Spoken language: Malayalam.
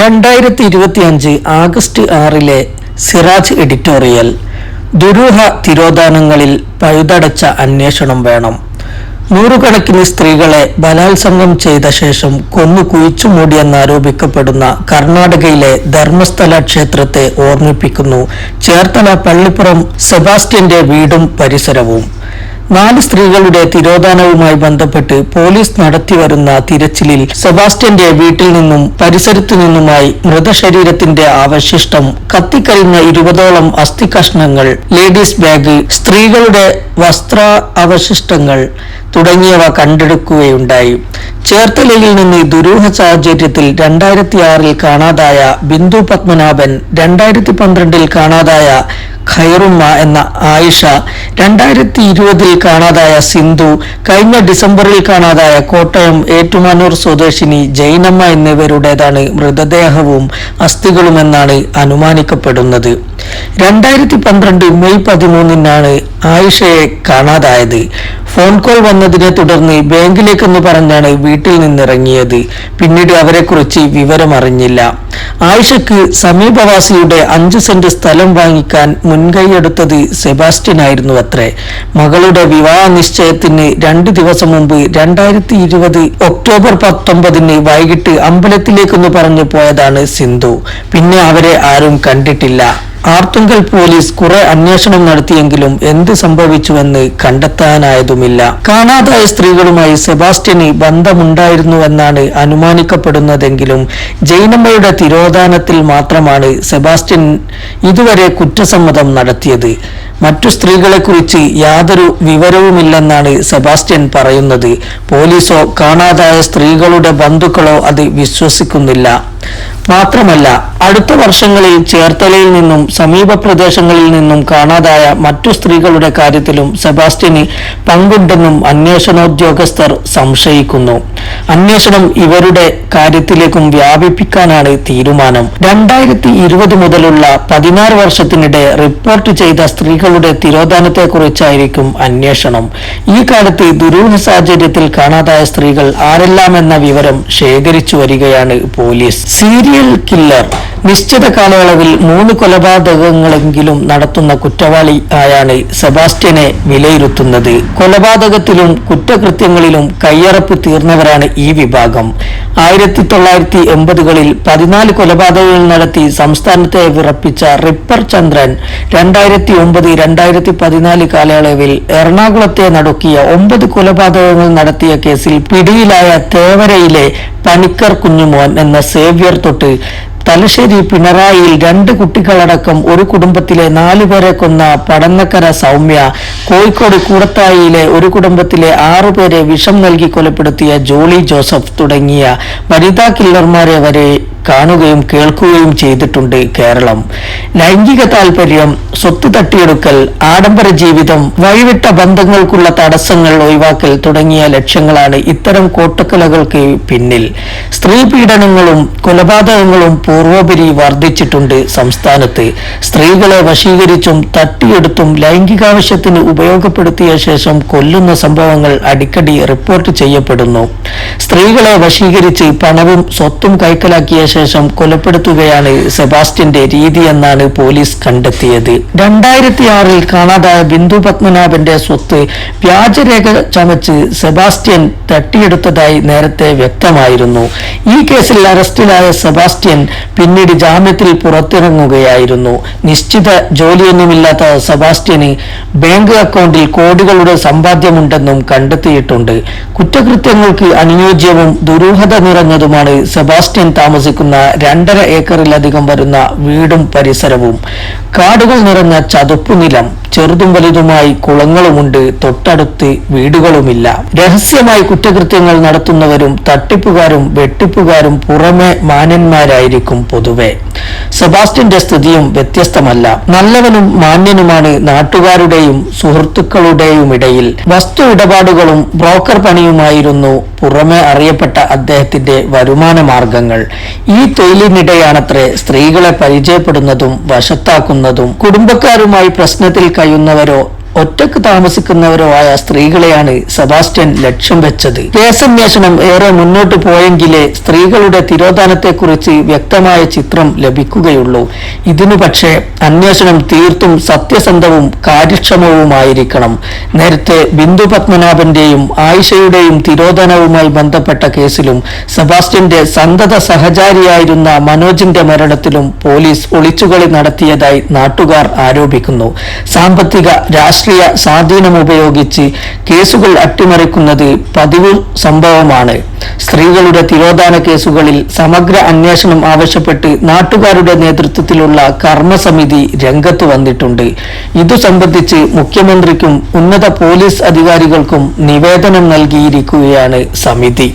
രണ്ടായിരത്തി ഇരുപത്തി അഞ്ച് ആഗസ്റ്റ് ആറിലെ സിറാജ് എഡിറ്റോറിയൽ ദുരൂഹ തിരോധാനങ്ങളിൽ പഴുതടച്ച അന്വേഷണം വേണം. നൂറുകണക്കിന് സ്ത്രീകളെ ബലാത്സംഗം ചെയ്ത ശേഷം കൊന്നു കുഴിച്ചു മൂടിയെന്നാരോപിക്കപ്പെടുന്ന കർണാടകയിലെ ധർമ്മസ്ഥല ക്ഷേത്രത്തെ ഓർമ്മിപ്പിക്കുന്നു ചേർത്തല പള്ളിപ്പുറം സെബാസ്റ്റ്യന്റെ വീടും പരിസരവും. നാല് സ്ത്രീകളുടെ തിരോധാനവുമായി ബന്ധപ്പെട്ട് പോലീസ് നടത്തിവരുന്ന തിരച്ചിലിൽ സെബാസ്റ്റ്യന്റെ വീട്ടിൽ നിന്നും പരിസരത്തു നിന്നുമായി മൃതശരീരത്തിന്റെ അവശിഷ്ടം കത്തിക്കരിഞ്ഞ ഇരുപതോളം അസ്ഥികഷ്ണങ്ങൾ ലേഡീസ് ബാഗ് സ്ത്രീകളുടെ വസ്ത്ര അവശിഷ്ടങ്ങൾ തുടങ്ങിയവ കണ്ടെടുക്കുകയുണ്ടായി. ചേർത്തലയിൽ നിന്ന് ദുരൂഹ സാഹചര്യത്തിൽ രണ്ടായിരത്തി ആറിൽ കാണാതായ ബിന്ദു പത്മനാഭൻ രണ്ടായിരത്തി പന്ത്രണ്ടിൽ കാണാതായ ഖൈറുമ്മ എന്ന ആയിഷ രണ്ടായിരത്തി ഇരുപതിൽ കാണാതായ സിന്ധു കഴിഞ്ഞ ഡിസംബറിൽ കാണാതായ കോട്ടയം ഏറ്റുമാനൂർ സ്വദേശിനി ജൈനമ്മ എന്നിവരുടേതാണ് മൃതദേഹവും അസ്ഥികളുമെന്നാണ് അനുമാനിക്കപ്പെടുന്നത്. രണ്ടായിരത്തി പന്ത്രണ്ട് മെയ് പതിമൂന്നിനാണ് ആയിഷയെ കാണാതായത്. ഫോൺ കോൾ വന്നതിനെ തുടർന്ന് ബാങ്കിലേക്കെന്ന് പറഞ്ഞാണ് വീട്ടിൽ നിന്നിറങ്ങിയത്. പിന്നീട് അവരെക്കുറിച്ച് വിവരമറിഞ്ഞില്ല. ആയിഷയ്ക്ക് സമീപവാസിയുടെ അഞ്ച് സെന്റ് സ്ഥലം വാങ്ങിക്കാൻ മുൻകൈയെടുത്തത് സെബാസ്റ്റ്യൻ ആയിരുന്നു അത്രേ മകളുടെ വിവാഹ നിശ്ചയത്തിന് രണ്ട് ദിവസം മുമ്പ് രണ്ടായിരത്തി ഇരുപത് ഒക്ടോബർ പത്തൊമ്പതിന് വൈകിട്ട് അമ്പലത്തിലേക്കെന്ന് പറഞ്ഞു പോയതാണ് സിന്ധു. പിന്നെ അവരെ ആരും കണ്ടിട്ടില്ല. ആർത്തുങ്കൽ പോലീസ് കുറെ അന്വേഷണം നടത്തിയെങ്കിലും എന്ത് സംഭവിച്ചുവെന്ന് കണ്ടെത്താനായതുമില്ല. കാണാതായ സ്ത്രീകളുമായി സെബാസ്റ്റ്യന് ബന്ധമുണ്ടായിരുന്നുവെന്നാണ് അനുമാനിക്കപ്പെടുന്നതെങ്കിലും ജൈനമ്മയുടെ തിരോധാനത്തിൽ മാത്രമാണ് സെബാസ്റ്റ്യൻ ഇതുവരെ കുറ്റസമ്മതം നടത്തിയത്. മറ്റു സ്ത്രീകളെക്കുറിച്ച് യാതൊരു വിവരവുമില്ലെന്നാണ് സെബാസ്റ്റ്യൻ പറയുന്നത്. പോലീസോ കാണാതായ സ്ത്രീകളുടെ ബന്ധുക്കളോ അത് വിശ്വസിക്കുന്നില്ല. മാത്രമല്ല അടുത്ത വർഷങ്ങളിൽ ചേർത്തലയിൽ നിന്നും സമീപ പ്രദേശങ്ങളിൽ നിന്നും കാണാതായ മറ്റു സ്ത്രീകളുടെ കാര്യത്തിലും സെബാസ്റ്റ്യന് പങ്കുണ്ടെന്നും അന്വേഷണോദ്യോഗസ്ഥർ സംശയിക്കുന്നു. അന്വേഷണം ഇവരുടെ കാര്യത്തിലേക്കും വ്യാപിപ്പിക്കാനാണ് തീരുമാനം. രണ്ടായിരത്തി ഇരുപത് മുതലുള്ള പതിനാറ് വർഷത്തിനിടെ റിപ്പോർട്ട് ചെയ്ത സ്ത്രീകളുടെ തിരോധാനത്തെക്കുറിച്ചായിരിക്കും അന്വേഷണം. ഈ കാലത്ത് ദുരൂഹ സാഹചര്യത്തിൽ കാണാതായ സ്ത്രീകൾ ആരെല്ലാമെന്ന വിവരം ശേഖരിച്ചു വരികയാണ് പോലീസ്. സീരിയൽ കില്ലർ നിശ്ചിത കാലയളവിൽ മൂന്ന് കൊലപാതകങ്ങളെങ്കിലും നടത്തുന്ന കുറ്റവാളി ആയാണ് സെബാസ്റ്റ്യനെ വിലയിരുത്തുന്നത്. കൊലപാതകത്തിലും കുറ്റകൃത്യങ്ങളിലും കയ്യറപ്പ് തീർന്നവരാണ് ഈ വിഭാഗം. ആയിരത്തി തൊള്ളായിരത്തി എൺപതുകളിൽ പതിനാല് കൊലപാതകങ്ങൾ നടത്തി സംസ്ഥാനത്തെ വിറപ്പിച്ച റിപ്പർ ചന്ദ്രൻ രണ്ടായിരത്തി ഒമ്പത് രണ്ടായിരത്തി പതിനാല് കാലയളവിൽ എറണാകുളത്തെ നടക്കിയ ഒമ്പത് കൊലപാതകങ്ങൾ നടത്തിയ കേസിൽ പിടിയിലായ തേവരയിലെ പണിക്കർ കുഞ്ഞുമോൻ എന്ന സേവ്യർ തൊട്ട് തലശ്ശേരി പിണറായിയിൽ രണ്ട് കുട്ടികളടക്കം ഒരു കുടുംബത്തിലെ നാലുപേരെ കൊന്ന പടന്നക്കര സൗമ്യ കോഴിക്കോട് കൂടത്തായിയിലെ ഒരു കുടുംബത്തിലെ ആറുപേരെ വിഷം നൽകി കൊലപ്പെടുത്തിയ ജോളി ജോസഫ് തുടങ്ങിയ വനിതാ കില്ലർമാരെ വരെ കാണുകയും കേൾക്കുകയും ചെയ്തിട്ടുണ്ട് കേരളം. ലൈംഗിക താല്പര്യം സ്വത്ത് തട്ടിയെടുക്കൽ ആഡംബര ജീവിതം വഴിവിട്ട ബന്ധങ്ങൾക്കുള്ള തടസ്സങ്ങൾ ഒഴിവാക്കൽ തുടങ്ങിയ ലക്ഷ്യങ്ങളാണ് ഇത്തരം കോട്ടക്കലകൾക്ക് പിന്നിൽ. സ്ത്രീ പീഡനങ്ങളും കൊലപാതകങ്ങളും പൂർവോപരി വർദ്ധിച്ചിട്ടുണ്ട് സംസ്ഥാനത്ത്. സ്ത്രീകളെ വശീകരിച്ചും തട്ടിയെടുത്തും ലൈംഗികാവശ്യത്തിന് ഉപയോഗപ്പെടുത്തിയ ശേഷം കൊല്ലുന്ന സംഭവങ്ങൾ അടിക്കടി റിപ്പോർട്ട് ചെയ്യപ്പെടുന്നു. സ്ത്രീകളെ വശീകരിച്ച് പണവും സ്വത്തും കൈക്കലാക്കിയ ശേഷം കൊലപ്പെടുത്തുകയാണ് സെബാസ്റ്റ്യന്റെ രീതിയെന്നാണ് പോലീസ് കണ്ടെത്തിയത്. രണ്ടായിരത്തി ആറിൽ കാണാതായ ബിന്ദു പത്മനാഭന്റെ സ്വത്ത് വ്യാജരേഖ ചമച്ച് സെബാസ്റ്റ്യൻ തട്ടിയെടുത്തതായി നേരത്തെ വ്യക്തമായിരുന്നു. ഈ കേസിൽ അറസ്റ്റിലായ സെബാസ്റ്റ്യൻ പിന്നീട് ജാമ്യത്തിൽ പുറത്തിറങ്ങുകയായിരുന്നു. നിശ്ചിത ജോലിയൊന്നുമില്ലാത്ത സെബാസ്റ്റ്യന് ബാങ്ക് അക്കൗണ്ടിൽ കോടികളുടെ സമ്പാദ്യമുണ്ടെന്നും കണ്ടെത്തിയിട്ടുണ്ട്. കുറ്റകൃത്യങ്ങൾക്ക് അനുയോജ്യവും ദുരൂഹത നിറഞ്ഞതുമാണ് സെബാസ്റ്റ്യൻ താമസിക്കുന്ന രണ്ടര ഏക്കറിലധികം വരുന്ന വീടും പരിസരവും കാടുകൾ നിറഞ്ഞ ചതുപ്പുനിലം ചെറുതും വലുതുമായി കുളങ്ങളുമുണ്ട്. തൊട്ടടുത്ത് വീടുകളുമില്ല. രഹസ്യമായി കുറ്റകൃത്യങ്ങൾ നടത്തുന്നവരും തട്ടിപ്പുകാരും വെട്ടിപ്പുകാരും പുറമെ മാന്യന്മാരായിരിക്കും പൊതുവെ. സെബാസ്റ്റ്യന്റെ സ്ഥിതിയും വ്യത്യസ്തമല്ല. നല്ലവനും മാന്യനുമാണ് നാട്ടുകാരുടെയും സുഹൃത്തുക്കളുടെയും ഇടയിൽ വസ്തു ഇടപാടുകളും ബ്രോക്കർ പണിയുമായിരുന്നു പുറമെ അറിയപ്പെട്ട അദ്ദേഹത്തിന്റെ വരുമാന മാർഗങ്ങൾ. ഈ തൊഴിലിനിടെയാണത്രേ സ്ത്രീകളെ പരിചയപ്പെടുന്നതും വശത്താക്കുന്നതും. കുടുംബക്കാരുമായി പ്രശ്നത്തിൽ കഴിയുന്നവരോ ഒറ്റയ്ക്ക് താമസിക്കുന്നവരോ ആയ സ്ത്രീകളെയാണ് സെബാസ്റ്റ്യൻ ലക്ഷ്യം വെച്ചത്. കേസന്വേഷണം ഏറെ മുന്നോട്ട് പോയെങ്കിലേ സ്ത്രീകളുടെ തിരോധാനത്തെക്കുറിച്ച് വ്യക്തമായ ചിത്രം ലഭിക്കുകയുള്ളൂ. ഇതിനു പക്ഷേ അന്വേഷണം തീർത്തും സത്യസന്ധവും കാര്യക്ഷമവുമായിരിക്കണം. നേരത്തെ ബിന്ദു പത്മനാഭന്റെയും ആയിഷയുടെയും തിരോധാനവുമായി ബന്ധപ്പെട്ട കേസിലും സെബാസ്റ്റ്യന്റെ സന്തത സഹചാരിയായിരുന്ന മനോജിന്റെ മരണത്തിലും പോലീസ് ഒളിച്ചുകളി നടത്തിയതായി നാട്ടുകാർ ആരോപിക്കുന്നു. സാമ്പത്തിക രാഷ്ട്രീയ സ്വാധീനം ഉപയോഗിച്ച് കേസുകൾ അട്ടിമറിക്കുന്നത് പതിവ് സംഭവമാണ്. സ്ത്രീകളുടെ തിരോധാന കേസുകളിൽ സമഗ്ര അന്വേഷണം ആവശ്യപ്പെട്ട് നാട്ടുകാരുടെ നേതൃത്വത്തിലുള്ള കർമ്മസമിതി രംഗത്ത് വന്നിട്ടുണ്ട്. ഇതു സംബന്ധിച്ച് മുഖ്യമന്ത്രിക്കും ഉന്നത പോലീസ് അധികാരികൾക്കും നിവേദനം നൽകിയിരിക്കുകയാണ് സമിതി.